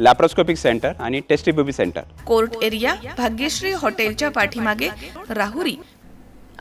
Laparoscopic centre आणि टेस्टिबेबी centre court area Bhagyashree हॉटेलच्या पाठीमागे राहुरी.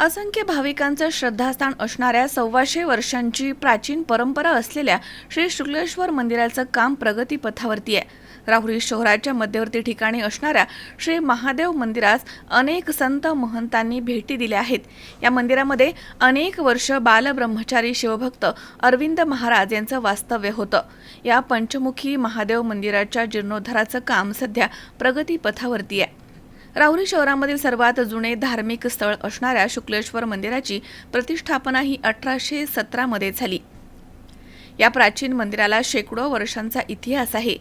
असंख्य भाविकांचं श्रद्धास्थान असणाऱ्या सव्वाशे वर्षांची प्राचीन परंपरा असलेल्या श्री शुक्लेश्वर मंदिराचं काम प्रगतीपथावरती आहे. राहुरी शहराच्या मध्यवर्ती ठिकाणी असणाऱ्या श्री महादेव मंदिरास अनेक संत महंतांनी भेटी दिल्या आहेत. या मंदिरामध्ये अनेक वर्ष बालब्रह्मचारी शिवभक्त अरविंद महाराज यांचं वास्तव्य होतं. या पंचमुखी महादेव मंदिराच्या जीर्णोद्धाराचं काम सध्या प्रगतीपथावरती आहे. राहुरी शहरामधील सर्वात जुने धार्मिक स्थळ असणाऱ्या शुक्लेश्वर मंदिराची प्रतिष्ठापना ही अठराशे सतरामध्ये झाली. या प्राचीन मंदिराला शेकडो वर्षांचा इतिहास आहे.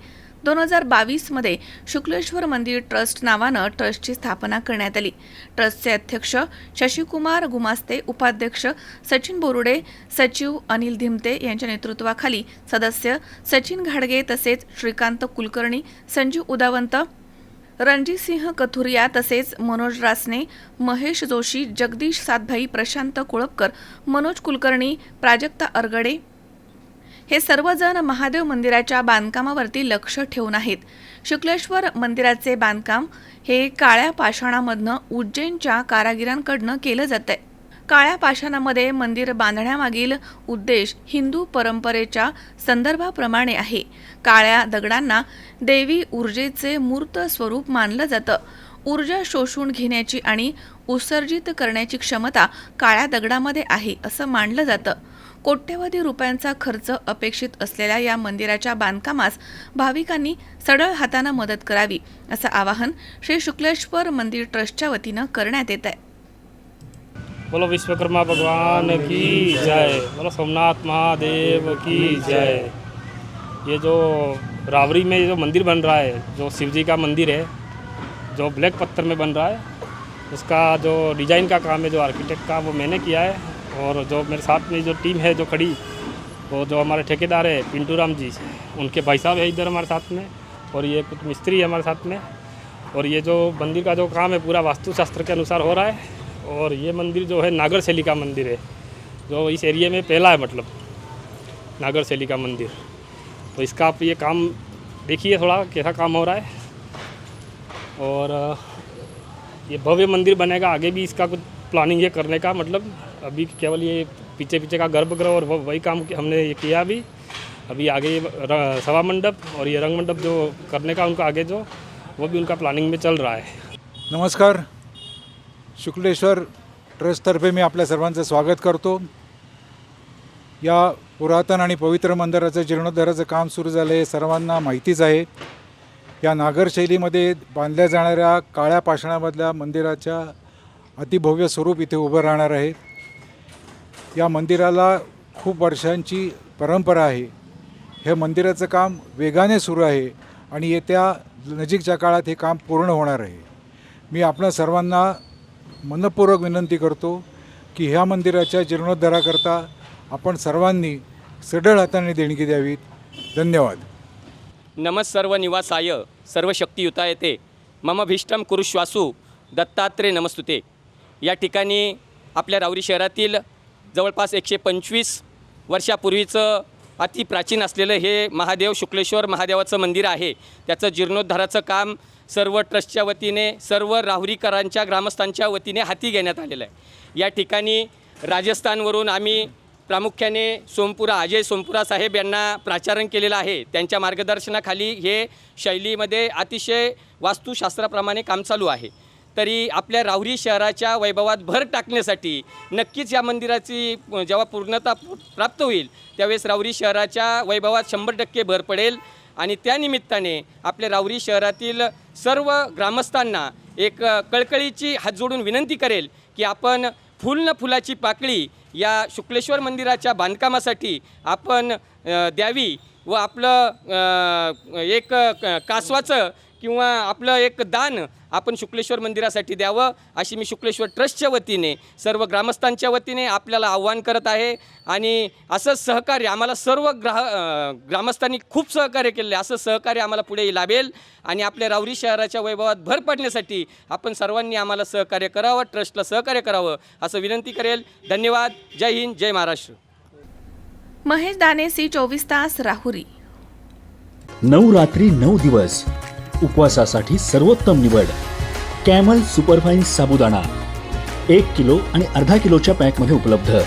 दोन हजार बावीसमध्ये शुक्लेश्वर मंदिर ट्रस्ट नावानं ट्रस्टची स्थापना करण्यात आली. ट्रस्टचे अध्यक्ष शशिकुमार गुमास्ते उपाध्यक्ष सचिन बोरुडे सचिव अनिल धिमते यांच्या नेतृत्वाखाली सदस्य सचिन घाडगे तसेच श्रीकांत कुलकर्णी संजीव उदावंत रणजितसिंह कथुरिया तसेच मनोज रासने महेश जोशी जगदीश सातभाई प्रशांत कुळपकर मनोज कुलकर्णी प्राजक्ता अरगडे हे सर्वजण महादेव मंदिराच्या बांधकामावरती लक्ष ठेवून आहेत. शुक्लेश्वर मंदिराचे बांधकाम हे काळ्या पाषाणामधनं उज्जैनच्या कारागिरांकडनं केलं जात आहे काळ्या पाषाणामध्ये मंदिर बांधण्यामागील उद्देश हिंदू परंपरेच्या संदर्भाप्रमाणे आहे. काळ्या दगडांना देवी ऊर्जेचे मूर्त स्वरूप मानलं जातं. ऊर्जा शोषून घेण्याची आणि उत्सर्जित करण्याची क्षमता काळ्या दगडामध्ये आहे असं मानलं जातं. कोट्यवधी रुपयांचा खर्च अपेक्षित असलेल्या या मंदिराच्या बांधकामास भाविकांनी सडळ हातानं मदत करावी असं आवाहन श्री शुक्लेश्वर मंदिर ट्रस्टच्या वतीनं करण्यात येत आहे बोलो विश्वकर्मा भगवान की जय. बोलो सोमनाथ महादेव की जय. ये जो रावरी में जो मंदिर बन रहा है जो शिव जी का मंदिर है जो ब्लैक पत्थर में बन रहा है उसका जो डिजाइन का काम है जो आर्किटेक्ट का वो मैंने किया है और जो मेरे साथ में जो टीम है, जो खड़ी, वो जो हमारे ठेकेदार है, पिंटू राम जी, उनके भाई साहब है इधर हमारे साथ में और ये कुछ मिस्त्री है हमारे साथ में। और ये जो मंदिर का जो काम है, पूरा वास्तुशास्त्र के अनुसार हो रहा है और ये मंदिर जो है, नागर शैली का मंदिर है, जो इस एरिया में पहला है मतलब नागर शैली का मंदिर। तो इसका आप ये काम देखिए थोड़ा, कैसा काम हो रहा है। और ये भव्य मंदिर बनेगा, आगे भी इसका कुछ प्लानिंग है करने का मतलब अभी केवल ये पीछे पीछे का गर्भगृह और वही काम हमने ये किया अभी। अभी आगे ये सभा मंडप और ये रंग मंडप जो करने का उनका आगे जो वो भी उनका प्लानिंग में चल रहा है। नमस्कार। शुक्लेश्वर ट्रस्टतर्फे मी आपल्या सर्वांचं स्वागत करतो. या पुरातन आणि पवित्र मंदिराचं जीर्णोद्धाराचं काम सुरू झालं आहे सर्वांना माहितीच आहे. या नागर शैलीमध्ये बांधल्या जाणाऱ्या काळ्या पाषाणामधल्या मंदिराच्या अतिभव्य स्वरूप इथे उभं राहणार आहे. या मंदिराला खूप वर्षांची परंपरा आहे. हे मंदिराचं काम वेगाने सुरू आहे आणि येत्या नजीकच्या काळात हे काम पूर्ण होणार आहे. मी आपणा सर्वांना मनपूर्वक विनंती करतो की ह्या मंदिराच्या जीर्णोद्धाराकरता आपण सर्वांनी सढळ हाताने देणगी द्यावीत. धन्यवाद. नमस् सर्व निवासाय सर्व शक्तियुता येते मम भीष्टम कुरुश्वासू दत्तात्रेय नमस्तुते या ठिकाणी आपल्या रावरी शहरातील जवळपास एकशे पंचवीस वर्षापूर्वीचं अति प्राचीन असलेलं हे महादेव शुक्लेश्वर महादेवाचं मंदिर आहे. त्याचं जीर्णोद्धाराचं काम सर्व ट्रस्टच्या वतीने सर्व राहुरीकरांच्या ग्रामस्थांच्या वतीने हाती घेण्यात आलेलं आहे. या ठिकाणी राजस्थानवरून आम्ही प्रामुख्याने सोमपुरा अजय सोमपुरा साहेब यांना प्राचारण केलेलं आहे. त्यांच्या मार्गदर्शनाखाली हे शैलीमध्ये अतिशय वास्तुशास्त्राप्रमाणे काम चालू आहे. तरी आपल्या राहुरी शहराच्या वैभवात भर टाकण्यासाठी नक्कीच या मंदिराची जेव्हा पूर्णता प्राप्त होईल त्यावेळेस राहुरी शहराच्या वैभवात शंभर टक्के भर पडेल. आणि त्यानिमित्ताने आपल्या राहुरी शहरातील सर्व ग्रामस्थांना एक कळकळीची हात जोडून विनंती करेल की आपण फुल न फुलाची पाकळी या शुक्लेश्वर मंदिराच्या बांधकामासाठी आपण द्यावी व आपलं एक क- कासवाचं किंवा आपलं एक दान आपण शुक्लेश्वर मंदिरासाठी द्यावं अशी मी शुक्लेश्वर ट्रस्टच्या वतीने सर्व ग्रामस्थांच्या वतीने आपल्याला आव्हान करत आहे. आणि असंच सहकार्य आम्हाला सर्व ग्राह ग्रामस्थांनी खूप सहकार्य केलेलं आहे. असं सहकार्य आम्हाला पुढे लाभेल. आणि आपल्या रावरी शहराच्या वैभवात भर पडण्यासाठी आपण सर्वांनी आम्हाला सहकार्य करावं ट्रस्टला सहकार्य करावं असं विनंती करेल. धन्यवाद. जय हिंद जय महाराष्ट्र. महेश दाने सी चोवीस तास राहुरी. नऊ रात्री नऊ दिवस. उपवासासाठी सर्वोत्तम निवड. कॅमल सुपरफाईन साबुदाणा. एक किलो आणि अर्धा किलोच्या पॅकमध्ये उपलब्ध.